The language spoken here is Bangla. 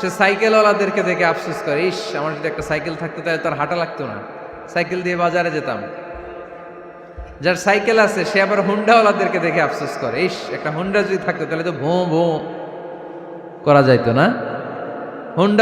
সে সাইকেলওয়ালাদেরকে দেখে আফসোস করে, ইস, আমার যদি একটা সাইকেল থাকতো তাহলে তার হাঁটা লাগতো না। সাইকেল দিয়ে বাজারে যেতাম। যার সাইকেল আছে, সে আবার হুন্ডাওয়ালাদেরকে দেখে আফসোস করে, ইস, একটা হুন্ডা যদি থাকতো তাহলে তো ভোঁ ভোঁ করা যাইতো না। হুন্ডা